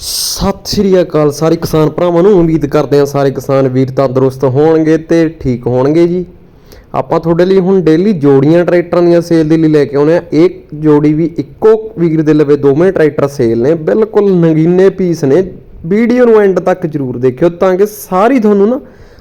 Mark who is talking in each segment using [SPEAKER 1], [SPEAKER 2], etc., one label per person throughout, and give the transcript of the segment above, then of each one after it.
[SPEAKER 1] ਸਤਿ ਸ਼੍ਰੀ ਅਕਾਲ ਸਾਰੇ ਕਿਸਾਨ ਭਰਾਵਾਂ ਨੂੰ, ਉਮੀਦ ਕਰਦੇ ਹਾਂ ਸਾਰੇ ਕਿਸਾਨ ਵੀਰ ਤੰਦਰੁਸਤ ਹੋਣਗੇ ਤੇ ਠੀਕ ਹੋਣਗੇ ਜੀ। ਆਪਾਂ ਤੁਹਾਡੇ ਲਈ ਹੁਣ ਡੇਲੀ ਜੋੜੀਆਂ ਟਰੈਕਟਰਾਂ ਦੀਆਂ ਸੇਲ ਦੇ ਲਈ ਲੈ ਕੇ ਆਉਣੇ ਆ। ਇੱਕ ਜੋੜੀ ਵੀ ਇੱਕੋ ਵੀਰ ਦੇ ਲਵੇ ਦੋਵੇਂ ਟਰੈਕਟਰ ਸੇਲ ਨੇ, ਬਿਲਕੁਲ ਨਗੀਨੇ ਪੀਸ ਨੇ। ਵੀਡੀਓ ਨੂੰ ਐਂਡ ਤੱਕ ਜਰੂਰ ਦੇਖਿਓ ਤਾਂ ਕਿ ਸਾਰੀ ਤੁਹਾਨੂੰ ਨਾ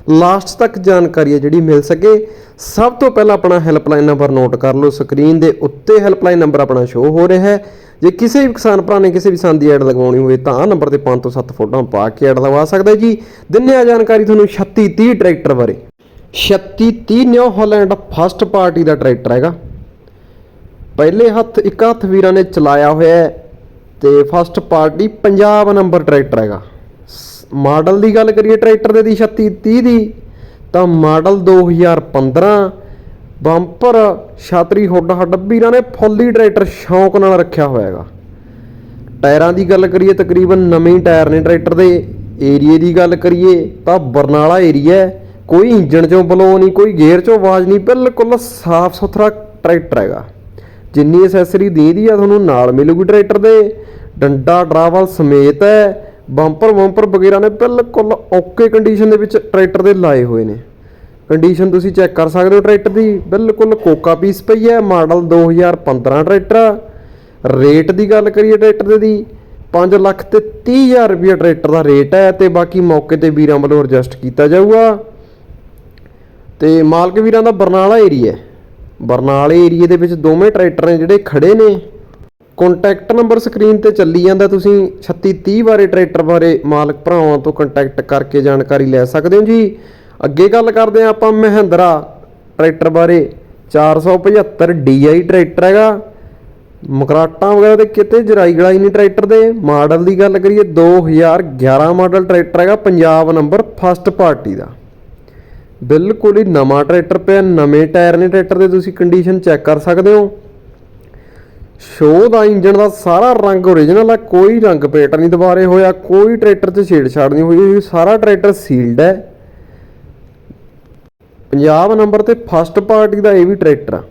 [SPEAKER 1] ਲਾਸਟ ਤੱਕ ਜਾਣਕਾਰੀ ਹੈ ਜਿਹੜੀ ਮਿਲ ਸਕੇ। ਸਭ ਤੋਂ ਪਹਿਲਾਂ ਆਪਣਾ ਹੈਲਪਲਾਈਨ ਨੰਬਰ ਨੋਟ ਕਰ ਲਓ। ਸਕਰੀਨ ਦੇ ਉੱਤੇ ਹੈਲਪਲਾਈਨ ਨੰਬਰ ਆਪਣਾ ਸ਼ੋ ਹੋ ਰਿਹਾ ਹੈ। ਜੇ ਕਿਸੇ ਵੀ ਕਿਸਾਨ ਭਰਾ ਨੇ ਕਿਸੇ ਵੀ ਸੰਦ ਦੀ ਐਡ ਲਗਵਾਉਣੀ ਹੋਵੇ ਤਾਂ ਆਹ ਨੰਬਰ ਤੇ 5 ਤੋਂ 7 ਫੋਟੋਆਂ ਪਾ ਕੇ ਐਡ ਲਗਵਾ ਸਕਦਾ ਜੀ। ਦਿੰਨੇ ਆ ਜਾਣਕਾਰੀ ਤੁਹਾਨੂੰ 36 30 ਟਰੈਕਟਰ ਬਾਰੇ। 36 30 ਨਿਊ ਹਾਲੈਂਡ ਫਸਟ ਪਾਰਟੀ ਦਾ ਟਰੈਕਟਰ ਹੈਗਾ। ਪਹਿਲੇ ਹੱਥ ਇੱਕ ਹੱਥ ਵੀਰਾਂ ਨੇ ਚਲਾਇਆ ਹੋਇਆ ਹੈ ਤੇ first party Punjab number tractor ਹੈਗਾ। ਮਾਡਲ ਦੀ ਗੱਲ ਕਰੀਏ ਟਰੈਕਟਰ ਦੇ ਦੀ 36 30 ਦੀ, ਤਾਂ ਮਾਡਲ 2015 ਬੰਪਰ, ਛਾਤਰੀ, ਹੁੱਡ ਹੱਡ ਵੀਰਾਂ ਨੇ ਫੁੱਲੀ ਟਰੈਕਟਰ ਸ਼ੌਂਕ ਨਾਲ ਰੱਖਿਆ ਹੋਇਆ ਹੈਗਾ। ਟਾਇਰਾਂ ਦੀ ਗੱਲ ਕਰੀਏ, ਤਕਰੀਬਨ ਨਵੇਂ ਟਾਇਰ ਨੇ ਟਰੈਕਟਰ ਦੇ। ਏਰੀਏ ਦੀ ਗੱਲ ਕਰੀਏ, ਤਾਂ ਬਰਨਾਲਾ ਏਰੀਆ ਕੋਈ ਇੰਜਣ ਚੋਂ ਬਲੋ ਨਹੀਂ, ਕੋਈ ਗੇਅਰ ਚੋਂ ਆਵਾਜ਼ ਨਹੀਂ, ਬਿਲਕੁਲ ਸਾਫ਼ ਸੁਥਰਾ ਟਰੈਕਟਰ ਹੈਗਾ। ਜਿੰਨੀ ਐਸੈਸਰੀ ਦੇ ਦੀ ਆ, ਤੁਹਾਨੂੰ ਨਾਲ ਮਿਲੂਗੀ ਟਰੈਕਟਰ ਦੇ। ਡੰਡਾ ਡਰਾਵਲ ਸਮੇਤ ਹੈ। ਬੰਪਰ ਬੰਪਰ ਵਗੈਰਾ ਨੇ ਬਿਲਕੁਲ ਓਕੇ ਕੰਡੀਸ਼ਨ ਦੇ ਵਿੱਚ ਟਰੈਕਟਰ ਦੇ ਲਾਏ ਹੋਏ ਨੇ। ਕੰਡੀਸ਼ਨ ਤੁਸੀਂ ਚੈੱਕ ਕਰ ਸਕਦੇ ਹੋ ਟਰੈਕਟਰ ਦੀ। ਬਿਲਕੁਲ ਕੋਕਾ ਪੀਸ ਪਈ ਹੈ, ਮਾਡਲ 2015 ਟਰੈਕਟਰ ਰੇਟ ਦੀ ਗੱਲ ਕਰੀਏ ਟਰੈਕਟਰ ਦੀ 5 ਲੱਖ ਤੇ 30000 ਰੁਪਏ ਟਰੈਕਟਰ ਦਾ ਰੇਟ ਹੈ ਤੇ ਬਾਕੀ ਮੌਕੇ ਤੇ ਵੀਰਾਂ ਵੱਲੋਂ ਐਡਜਸਟ ਕੀਤਾ ਜਾਊਗਾ। ਤੇ ਮਾਲਕ ਵੀਰਾਂ ਦਾ ਬਰਨਾਲਾ ਏਰੀਆ ਹੈ। ਬਰਨਾਲੇ ਏਰੀਏ ਦੇ ਵਿੱਚ ਦੋਵੇਂ ਟਰੈਕਟਰ ਨੇ ਜਿਹੜੇ ਖੜੇ ਨੇ। ਕੰਟੈਕਟ ਨੰਬਰ ਸਕਰੀਨ ਤੇ ਚੱਲੀ ਜਾਂਦਾ, ਤੁਸੀਂ 36 30 ਬਾਰੇ ਟਰੈਕਟਰ ਬਾਰੇ ਮਾਲਕ ਭਰਾਵਾਂ ਤੋਂ ਕੰਟੈਕਟ ਕਰਕੇ ਜਾਣਕਾਰੀ ਲੈ ਸਕਦੇ ਹੋ ਜੀ। ਅੱਗੇ ਗੱਲ ਕਰਦੇ ਹਾਂ ਆਪਾਂ ਮਹਿੰਦਰਾ ਟਰੈਕਟਰ ਬਾਰੇ। 475 DI ਟਰੈਕਟਰ ਹੈਗਾ। ਮਕਰਾਟਾਂ ਵਗੈਰਾ ਤੇ ਕਿਤੇ ਜਰਾਈ ਗਲਾਈ ਨਹੀਂ ਟਰੈਕਟਰ ਦੇ। ਮਾਡਲ ਦੀ ਗੱਲ ਕਰੀਏ 2011 ਮਾਡਲ ਟਰੈਕਟਰ ਹੈਗਾ, ਪੰਜਾਬ ਨੰਬਰ ਫਸਟ ਪਾਰਟੀ ਦਾ। ਬਿਲਕੁਲ ਹੀ ਨਵਾਂ ਟਰੈਕਟਰ ਪਿਆ, ਨਵੇਂ ਟਾਇਰ ਨੇ ਟਰੈਕਟਰ ਦੇ, ਤੁਸੀਂ ਕੰਡੀਸ਼ਨ ਚੈੱਕ ਕਰ ਸਕਦੇ ਹੋ। ਸ਼ੋ ਦਾ ਇੰਜਨ ਦਾ ਸਾਰਾ ਰੰਗ ਓਰੀਜਨਲ ਆ, ਕੋਈ ਰੰਗ ਪੇਟ ਨਹੀਂ ਦੁਬਾਰੇ ਹੋਇਆ ਕੋਈ ਟਰੈਕਟਰ 'ਚ ਛੇੜਛਾੜ ਨਹੀਂ ਹੋਈ ਹੋਈ, ਸਾਰਾ ਟਰੈਕਟਰ ਸੀਲਡ ਹੈ। ਪੰਜਾਬ ਨੰਬਰ ਤੇ ਫਸਟ ਪਾਰਟੀ ਦਾ ਇਹ ਵੀ ਟਰੈਕਟਰ ਆ।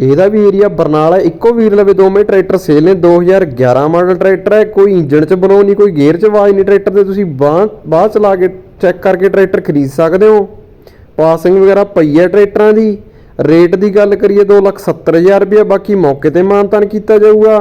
[SPEAKER 1] ਇਹਦਾ ਵੀ ਏਰੀਆ ਬਰਨਾਲਾ ਇੱਕੋ ਵੀਰ ਲਵੇ ਦੋਵੇਂ ਟਰੈਕਟਰ ਸੇਲ ਨੇ। 2011 ਮਾਡਲ ਟਰੈਕਟਰ ਹੈ, ਕੋਈ ਇੰਜਣ 'ਚ ਬਲੋ ਨਹੀਂ ਕੋਈ ਗੇਅਰ 'ਚ ਆਵਾਜ਼ ਨਹੀਂ ਟਰੈਕਟਰ ਦੇ ਤੁਸੀਂ ਬਾਹ ਬਾਅਦ ਚਲਾ ਕੇ ਚੈੱਕ ਕਰਕੇ ਟਰੈਕਟਰ ਖਰੀਦ ਸਕਦੇ ਹੋ। ਪਾਸਿੰਗ ਵਗੈਰਾ ਪਈ ਹੈ ਟਰੈਕਟਰਾਂ ਦੀ। ਰੇਟ ਦੀ ਗੱਲ ਕਰੀਏ 270000 ਰੁਪਏ ਬਾਕੀ ਮੌਕੇ ਤੇ ਮਾਨਤਾਨ ਕੀਤਾ ਜਾਊਗਾ।